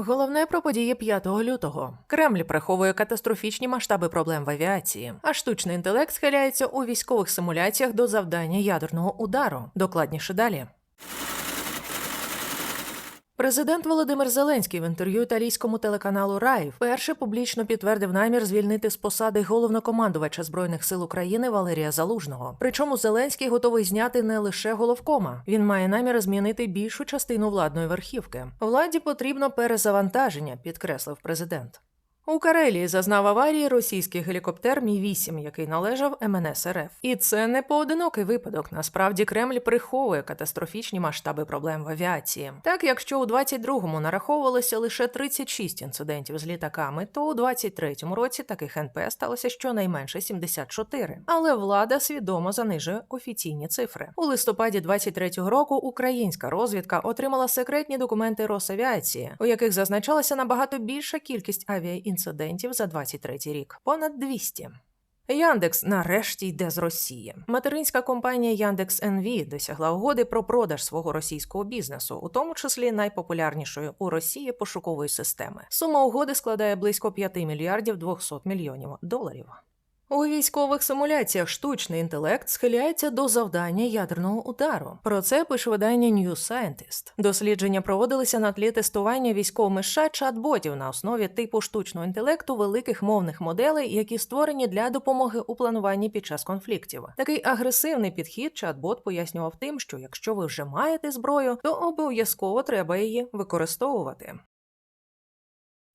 Головне про події 5 лютого. Кремль приховує катастрофічні масштаби проблем в авіації, а штучний інтелект схиляється у військових симуляціях до завдання ядерного удару. Докладніше далі. Президент Володимир Зеленський в інтерв'ю італійському телеканалу Рай вперше публічно підтвердив намір звільнити з посади головнокомандувача збройних сил України Валерія Залужного. Причому Зеленський готовий зняти не лише головкома. Він має намір змінити більшу частину владної верхівки. Владі потрібно перезавантаження, підкреслив президент. У Карелії зазнав аварії російський гелікоптер Мі 8 який належав МНС РФ. І це не поодинокий випадок. Насправді Кремль приховує катастрофічні масштаби проблем в авіації. Так, якщо у 22-му нараховувалося лише 36 інцидентів з літаками, то у 23-му році таких НП сталося щонайменше 74. Але влада свідомо занижує офіційні цифри. У листопаді 23-го року українська розвідка отримала секретні документи Росавіації, у яких зазначалася набагато більша кількість авіаінцидентів за 23-й рік понад 200. Яндекс нарешті йде з Росії. Материнська компанія Яндекс НВ досягла угоди про продаж свого російського бізнесу, у тому числі найпопулярнішої у Росії пошукової системи. Сума угоди складає близько 5 мільярдів 200 мільйонів доларів. У військових симуляціях штучний інтелект схиляється до завдання ядерного удару. Про це пише видання New Scientist. Дослідження проводилися на тлі тестування військовими США чат-ботів на основі типу штучного інтелекту великих мовних моделей, які створені для допомоги у плануванні під час конфліктів. Такий агресивний підхід чат-бот пояснював тим, що якщо ви вже маєте зброю, то обов'язково треба її використовувати.